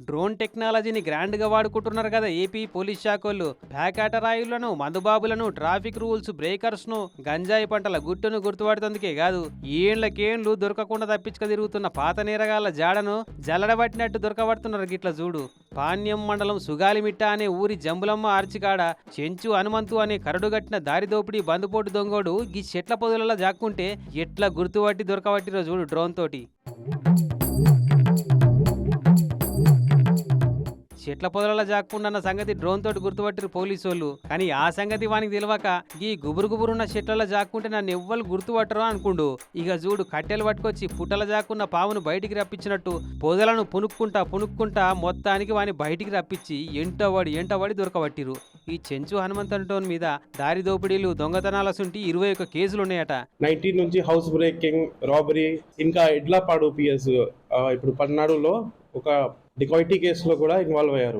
Drone టెక్నాలజీని గ్రాండ్గా వాడుకుంటున్నారు కదా ఏపీ పోలీస్ శాఖలు బ్యాకాటరాయులను మందుబాబులను ట్రాఫిక్ రూల్స్ బ్రేకర్స్ను గంజాయి పంటల గుట్టును గుర్తుపడుతుందికే కాదు ఏండ్లకేండ్లు దొరకకుండా తప్పించుక తిరుగుతున్న పాత నేరగాళ్ళ జాడను జల్లడబట్టినట్టు దొరకబడుతున్నారు గిట్ల చూడు. పాణ్యం మండలం సుగాలిమిట్ట అనే ఊరి జంబులమ్మ ఆర్చికాడ చెంచు హనుమంతు అనే కరడుగట్టిన దారి దోపిడీ బందుపోటు దొంగోడు గీ చెట్ల పొదలలో జాక్కుంటే ఎట్లా గుర్తుపట్టి దొరకబట్టిరో చూడు డ్రోన్ తోటి. చెట్ల పొదలలో జాక్కుండా సంగతి డ్రోన్ తోటి గుర్తుపట్టిరు పోలీసు వాళ్ళు కానీ ఆ సంగతి వానికి తెలియక ఈ గుబురు గుబురున్న చెట్లలో జాక్కుంటే నన్ను ఎవ్వరు గుర్తుపట్టరు అనుకుండు. ఇక చూడు కట్టెలు పట్టుకొచ్చి పుట్టల జాక్కున్న పావును బయటికి రప్పించినట్టు పొదలను పునుక్కుంటా పునుక్కుంటా మొత్తానికి వాని బయటికి రప్పించి ఎంటవాడి ఎంటవాడి దొరకబట్టిరు. ఈ చెంచు హనుమంతన్ మీద దారి దోపిడీలు దొంగతనాల సుంటి ఇరవై ఒక్క కేసులు ఉన్నాయట నైన్టీన్ నుంచి హౌస్ బ్రేకింగ్ రాబరీ ఇంకా ఇడ్లపాడు పిఎస్ ఇప్పుడు పల్నాడులో ఒక డికాయిటీ కేసులో కూడా ఇన్వాల్వ్ అయ్యారు.